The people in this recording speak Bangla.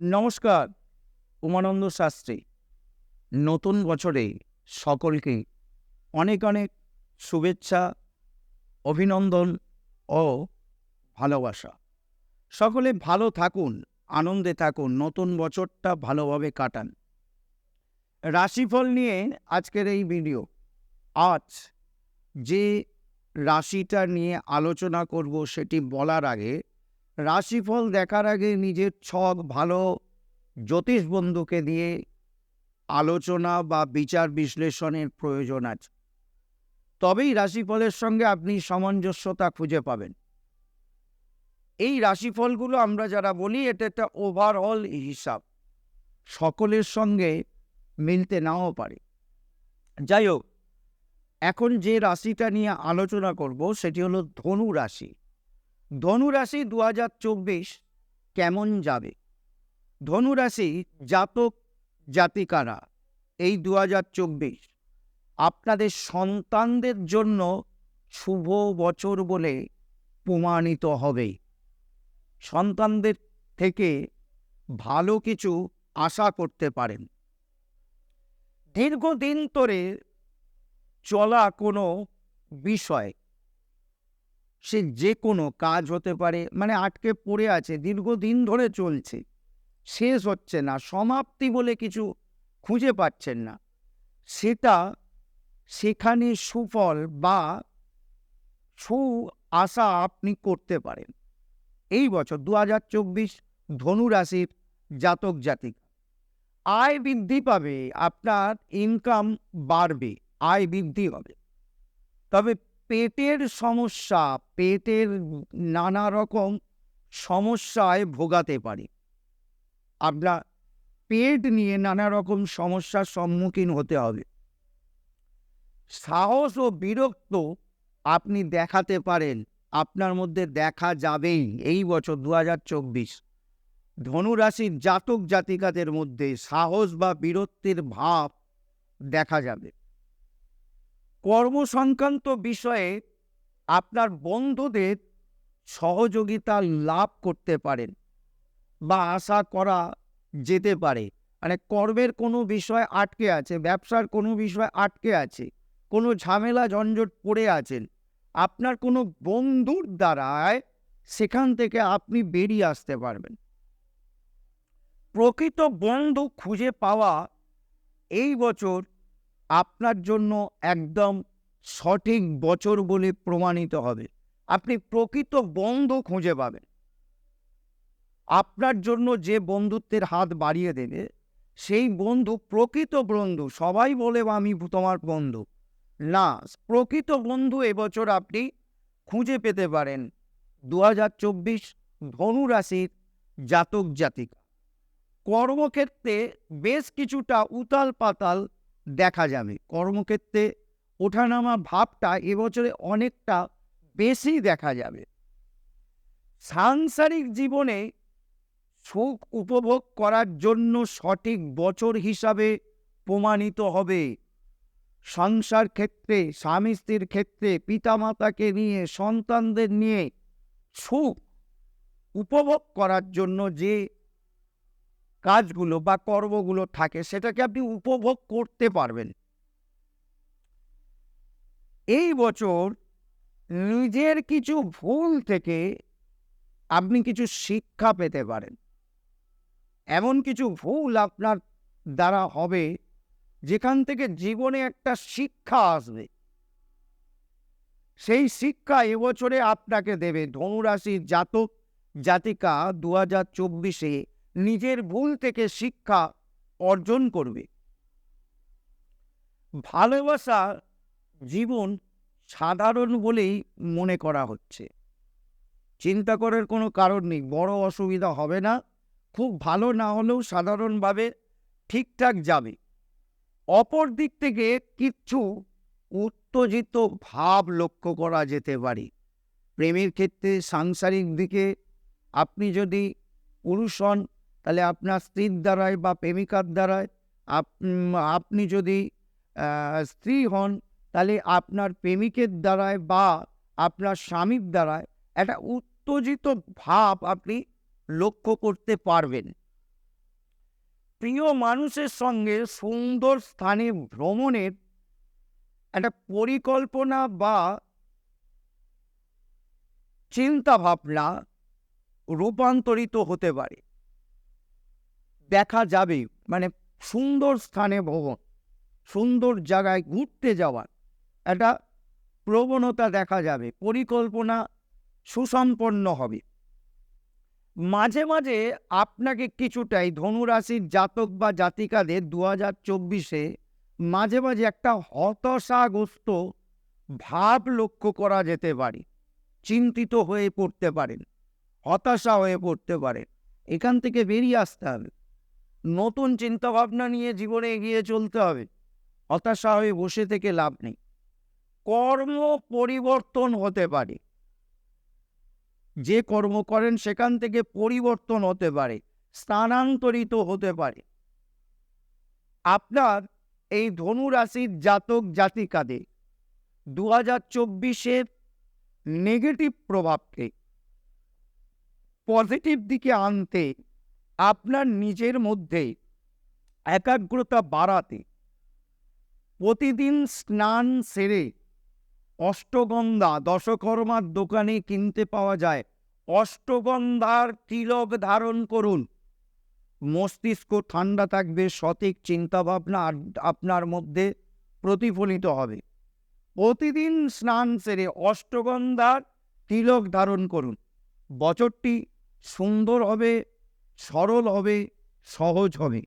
নমস্কার, উমানন্দ শাস্ত্রী। নতুন বছরে সকলকে অনেক অনেক শুভেচ্ছা, অভিনন্দন ও ভালোবাসা। সকলে ভালো থাকুন, আনন্দে থাকুন, নতুন বছরটা ভালোভাবে কাটান। রাশিফল নিয়ে আজকের এই ভিডিও। আজ যে রাশিটা নিয়ে আলোচনা করব সেটি বলার আগে রাশিফল দেখার আগে নিজের ছক ভালো জ্যোতিষ বন্ধুকে দিয়ে আলোচনা বা বিচার বিশ্লেষণের প্রয়োজন আছে। তবেই রাশিফলের সঙ্গে আপনি সামঞ্জস্যতা খুঁজে পাবেন। এই রাশিফলগুলো আমরা যারা বলি, এটা একটা ওভারঅল হিসাব। সকলের সঙ্গে মিলতে নাও পারে। যাই হোক, এখন যে রাশিটা নিয়ে আলোচনা করব, সেটি হলো ধনু রাশি। ধনু রাশি দু হাজার চব্বিশ কেমন যাবে? ধনুরাশি জাতক জাতিকারা এই দু হাজার চব্বিশ আপনাদের সন্তানদের জন্য শুভ বছর বলে প্রমাণিত হবে। সন্তানদের থেকে ভালো কিছু আশা করতে পারেন। দীর্ঘদিন ধরে চলা কোনো বিষয় সে যে কোনো কাজ হতে পারে মানে আটকে পড়ে আছে, দীর্ঘদিন ধরে চলছে। শেষ হচ্ছে না, সমাপ্তি বলে কিছু খুঁজে পাচ্ছেন না। সেটা সেখানে সুফল বা সু আশা আপনি করতে পারেন। এই বছর দু হাজার চব্বিশ ধনু রাশির জাতক জাতিক। আয় বৃদ্ধি পাবে, আপনার ইনকাম বাড়বে, আয় বৃদ্ধি হবে। তবে পেটের সমস্যা, পেটের নানা রকম সমস্যায় ভোগাতে পারে। আপনার পেট নিয়ে নানা রকম সমস্যার সম্মুখীন হতে হবে। সাহস ও বিরক্ত আপনি দেখাতে পারেন, আপনার মধ্যে দেখা যাবেই এই বছর দু হাজার চব্বিশ। ধনুরাশির জাতক জাতিকাদের মধ্যে সাহস বা বীরত্বের ভাব দেখা যাবে। কর্ম সংক্রান্ত বিষয়ে আপনার বন্ধুদের সহযোগিতা লাভ করতে পারেন বা আশা করা যেতে পারে। মানে কর্মের কোনো বিষয় আটকে আছে, ব্যবসার কোনো বিষয় আটকে আছে, কোনো ঝামেলা, ঝঞ্ঝট পড়ে আছেন, আপনার কোনো বন্ধুর দ্বারায় সেখান থেকে আপনি বেরিয়ে আসতে পারবেন। প্রকৃত বন্ধু খুঁজে পাওয়া এই বছর আপনার জন্য একদম সঠিক বছর বলে প্রমাণিত হবে। আপনি প্রকৃত বন্ধু খুঁজে পাবেন। আপনার জন্য যে বন্ধুত্বের হাত বাড়িয়ে দেবে, সেই বন্ধু প্রকৃত বন্ধু, সবাই বলে আমি তোমার বন্ধু। না, প্রকৃত বন্ধু এবছর আপনি খুঁজে পেতে পারেন দু হাজার চব্বিশ ধনুরাশির জাতক জাতিকা কর্মক্ষেত্রে বেশ কিছুটা উতাল পাতাল দেখা যাবে। কর্মক্ষেত্রে ওঠানামা ভাবটা এবছরে অনেকটা বেশি দেখা যাবে। সাংসারিক জীবনে সুখ উপভোগ করার জন্য সঠিক বছর হিসাবে প্রমাণিত হবে। সংসার ক্ষেত্রে, স্বামী স্ত্রীর ক্ষেত্রে, পিতামাতাকে নিয়ে, সন্তানদের নিয়ে সুখ উপভোগ করার জন্য যে কাজগুলো বা কর্মগুলো থাকে, সেটাকে আপনি উপভোগ করতে পারবেন। এই বছর নিজের কিছু ভুল থেকে আপনি কিছু শিক্ষা পেতে পারেন। এমন কিছু ভুল আপনার দ্বারা হবে, যেখান থেকে জীবনে একটা শিক্ষা আসবে। সেই শিক্ষা এবছরে আপনাকে দেবে ধনুরাশির জাতক, জাতিকা দু হাজার চব্বিশে নিজের ভুল থেকে শিক্ষা অর্জন করবে। ভালোবাসা জীবন সাধারণ বলেই মনে করা হচ্ছে। চিন্তা করার কোনো কারণ নেই, বড় অসুবিধা হবে না, খুব ভালো না হলেও সাধারণভাবে ঠিকঠাক যাবে। অপর দিক থেকে কিছু উত্তেজিত ভাব লক্ষ্য করা যেতে পারে। প্রেমের ক্ষেত্রে সাংসারিক দিকে আপনি যদি পুরুষ হন তাহলে আপনার স্ত্রীর দ্বারায় বা প্রেমিকার দ্বারায় আপনি যদি স্ত্রী হন, তাহলে আপনার প্রেমিকের দ্বারায় বা আপনার স্বামীর দ্বারায় একটা উত্তেজিত ভাব আপনি লক্ষ্য করতে পারবেন। প্রিয় মানুষের সঙ্গে সুন্দর স্থানে ভ্রমণের একটা পরিকল্পনা বা চিন্তা ভাবনা রূপান্তরিত হতে পারে। দেখা যাবে মানে সুন্দর স্থানে ভ্রমণ, সুন্দর জায়গায় ঘুরতে যাওয়ার একটা প্রবণতা দেখা যাবে, পরিকল্পনা সুসম্পন্ন হবে। মাঝে মাঝে আপনাকে কিছুটাই ধনুরাশির জাতক বা জাতিকাদের দু হাজার চব্বিশে মাঝে মাঝে একটা হতাশাগ্রস্ত ভাব লক্ষ্য করা যেতে পারে। চিন্তিত হয়ে পড়তে পারেন, হতাশা হয়ে পড়তে পারেন। এখান থেকে বেরিয়ে আসতে হবে। নতুন চিন্তাভাবনা নিয়ে জীবনে এগিয়ে চলতে হবে। হতাশা হয়ে বসে থেকে লাভ নেই। কর্ম পরিবর্তন হতে পারে। যে কর্ম করেন সেখান থেকে পরিবর্তন হতে পারে, স্থানান্তরিত হতে পারে। আপনার এই ধনু রাশির জাতক জাতিকাদের দু হাজার চব্বিশের নেগেটিভ প্রভাবকে পজিটিভ দিকে আনতে আপনার নিজের মধ্যে একাগ্রতা বাড়াতে, প্রতিদিন স্নান সেরে অষ্টগন্ধা, দশকর্মার দোকানে কিনতে পাওয়া যায়। অষ্টগন্ধার তিলক ধারণ করুন। মস্তিষ্ক ঠান্ডা থাকবে, সঠিক চিন্তাভাবনা আপনার মধ্যে প্রতিফলিত হবে। প্রতিদিন স্নান সেরে অষ্টগন্ধার তিলক ধারণ করুন। বছরটি সুন্দর হবে সরল হবে সহজ হবে।